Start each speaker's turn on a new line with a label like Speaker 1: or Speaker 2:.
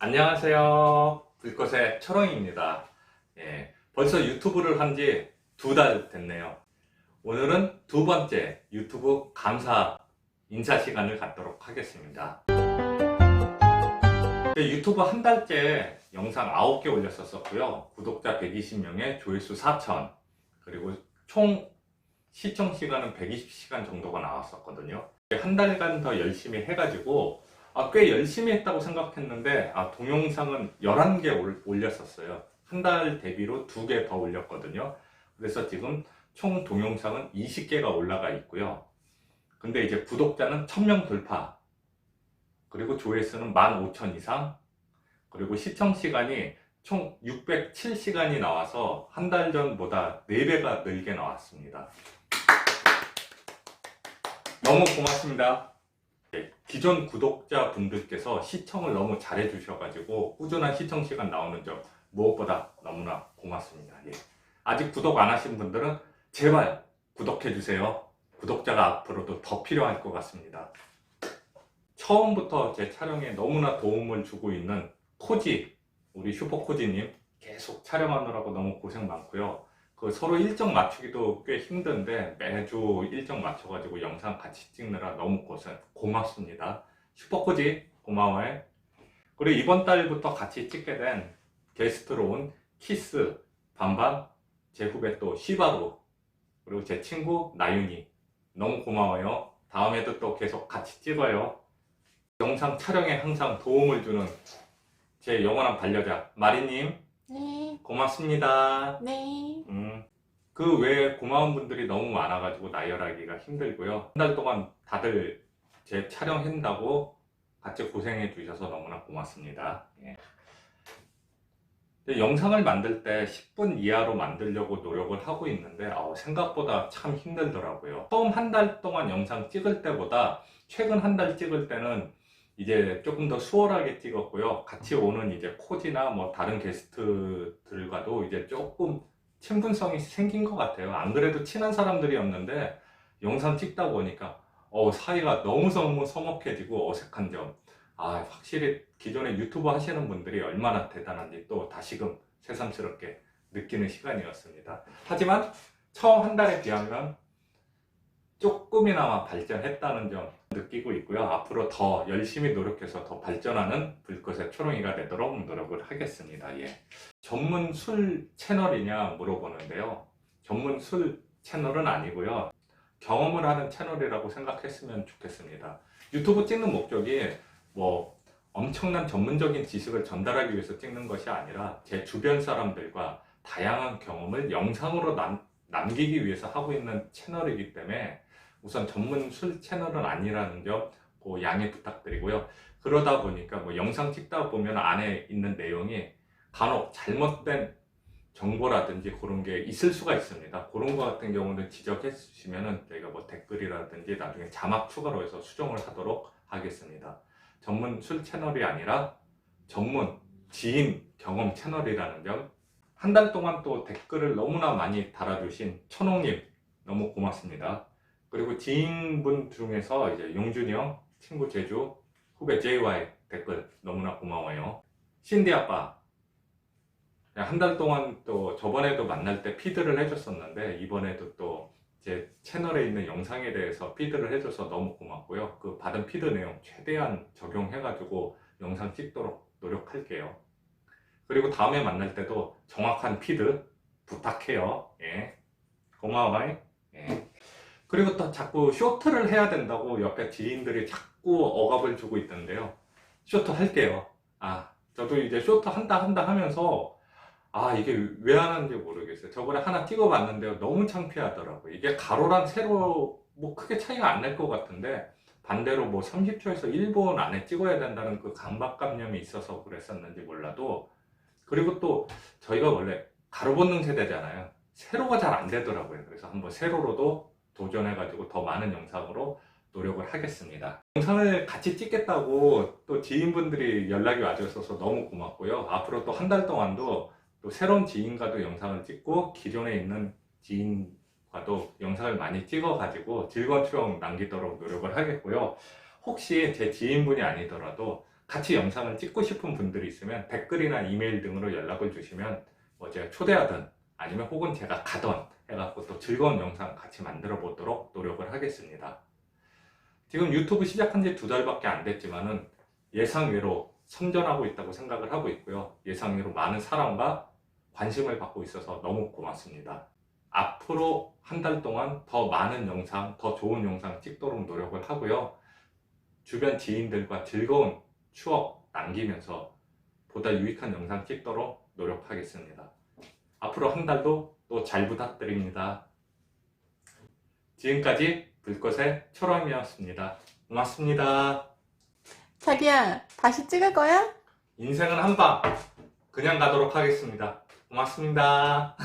Speaker 1: 안녕하세요. 불꽃의 초롱입니다. 예, 벌써 유튜브를 한 지 두 달 됐네요. 오늘은 두 번째 유튜브 감사 인사 시간을 갖도록 하겠습니다. 네, 유튜브 한 달째 영상 9개 올렸었고요. 구독자 120명에 조회수 4천, 그리고 총 시청 시간은 120시간 정도가 나왔었거든요. 한 달간 더 열심히 해가지고 아, 꽤 열심히 했다고 생각했는데 아, 동영상은 11개 올, 올렸었어요. 한 달 대비로 두개더 올렸거든요. 그래서 지금 총 동영상은 20개가 올라가 있고요. 근데 이제 구독자는 1000명 돌파. 그리고 조회수는 15,000 이상. 그리고 시청 시간이 총 607시간이 나와서 한 달 전보다 4배가 늘게 나왔습니다. 너무 고맙습니다. 네, 기존 구독자 분들께서 시청을 너무 잘해 주셔가지고 꾸준한 시청 시간 나오는 점 무엇보다 너무나 고맙습니다. 예. 아직 구독 안 하신 분들은 제발 구독해 주세요. 구독자가 앞으로도 더 필요할 것 같습니다. 처음부터 제 촬영에 너무나 도움을 주고 있는 코지, 우리 슈퍼코지님 계속 촬영하느라고 너무 고생 많고요. 그 서로 일정 맞추기도 꽤 힘든데 매주 일정 맞춰가지고 영상 같이 찍느라 너무 고생 고맙습니다. 슈퍼코지 고마워해. 그리고 이번 달부터 같이 찍게 된 게스트로 온 키스 반반 제 후배 또 시바로 그리고 제 친구 나윤이 너무 고마워요. 다음에도 또 계속 같이 찍어요. 영상 촬영에 항상 도움을 주는 제 영원한 반려자 마리님
Speaker 2: 네,
Speaker 1: 고맙습니다.
Speaker 2: 네.
Speaker 1: 음, 그 외에 고마운 분들이 너무 많아가지고 나열하기가 힘들고요. 한 달 동안 다들 제 촬영한다고 같이 고생해 주셔서 너무나 고맙습니다. 예. 영상을 만들 때 10분 이하로 만들려고 노력을 하고 있는데 어, 생각보다 참 힘들더라고요. 처음 한 달 동안 영상 찍을 때보다 최근 한 달 찍을 때는 이제 조금 더 수월하게 찍었고요. 같이 오는 이제 코지나 뭐 다른 게스트들과도 이제 조금 친분성이 생긴 것 같아요. 안 그래도 친한 사람들이었는데 영상 찍다 보니까 어, 사이가 너무 너무 서먹해지고 어색한 점. 아, 확실히 기존에 유튜브 하시는 분들이 얼마나 대단한지 또 다시금 새삼스럽게 느끼는 시간이었습니다. 하지만 처음 한 달에 비하면 조금이나마 발전했다는 점 느끼고 있고요. 앞으로 더 열심히 노력해서 더 발전하는 불꽃의 초롱이가 되도록 노력을 하겠습니다. 예. 전문 술 채널이냐 물어보는데요. 전문 술 채널은 아니고요. 경험을 하는 채널이라고 생각했으면 좋겠습니다. 유튜브 찍는 목적이 뭐 엄청난 전문적인 지식을 전달하기 위해서 찍는 것이 아니라 제 주변 사람들과 다양한 경험을 영상으로 남, 남기기 위해서 하고 있는 채널이기 때문에 우선 전문 술 채널은 아니라는 점그 양해 부탁드리고요. 그러다 보니까 뭐 영상 찍다 보면 안에 있는 내용이 간혹 잘못된 정보라든지 그런 게 있을 수가 있습니다. 그런 거 같은 경우는 지적해 주시면은 저희가 뭐 댓글이라든지 나중에 자막 추가로 해서 수정을 하도록 하겠습니다. 전문 술 채널이 아니라 전문 지인 경험 채널이라는 점. 한 달 동안 또 댓글을 너무나 많이 달아주신 천홍님 너무 고맙습니다. 그리고 지인분 중에서 이제 용준이 형, 친구 제주, 후배 JY 댓글 너무나 고마워요. 신디 아빠 한 달 동안 또 저번에도 만날 때 피드를 해줬었는데 이번에도 또 제 채널에 있는 영상에 대해서 피드를 해줘서 너무 고맙고요. 그 받은 피드 내용 최대한 적용해가지고 영상 찍도록 노력할게요. 그리고 다음에 만날 때도 정확한 피드 부탁해요. 예. 고마워요. 예. 그리고 또 자꾸 쇼트를 해야 된다고 옆에 지인들이 자꾸 억압을 주고 있던데요. 쇼트 할게요. 아, 저도 이제 쇼트 한다 한다 하면서 아, 이게 왜 하는지 모르겠어요. 저번에 하나 찍어봤는데요. 너무 창피하더라고요. 이게 가로랑 세로 뭐 크게 차이가 안 날 것 같은데 반대로 뭐 30초에서 1분 안에 찍어야 된다는 그 강박관념이 있어서 그랬었는지 몰라도 그리고 또 저희가 원래 가로 본능 세대잖아요. 세로가 잘 안 되더라고요. 그래서 한번 세로로도 도전해가지고 더 많은 영상으로 노력을 하겠습니다. 영상을 같이 찍겠다고 또 지인분들이 연락이 와주셔서 너무 고맙고요. 앞으로 또 한 달 동안도 또 새로운 지인과도 영상을 찍고 기존에 있는 지인과도 영상을 많이 찍어가지고 즐거운 추억 남기도록 노력을 하겠고요. 혹시 제 지인분이 아니더라도 같이 영상을 찍고 싶은 분들이 있으면 댓글이나 이메일 등으로 연락을 주시면 뭐 제가 초대하든 아니면 혹은 제가 가던 해갖고 또 즐거운 영상 같이 만들어 보도록 노력을 하겠습니다. 지금 유튜브 시작한 지 두 달밖에 안 됐지만은 예상외로 선전하고 있다고 생각을 하고 있고요. 예상외로 많은 사랑과 관심을 받고 있어서 너무 고맙습니다. 앞으로 한 달 동안 더 많은 영상, 더 좋은 영상 찍도록 노력을 하고요. 주변 지인들과 즐거운 추억 남기면서 보다 유익한 영상 찍도록 노력하겠습니다. 앞으로 한 달도 또 잘 부탁드립니다. 지금까지 불꽃의 초롱이었습니다. 고맙습니다.
Speaker 2: 자기야, 다시 찍을 거야?
Speaker 1: 인생은 한 방 그냥 가도록 하겠습니다. 고맙습니다.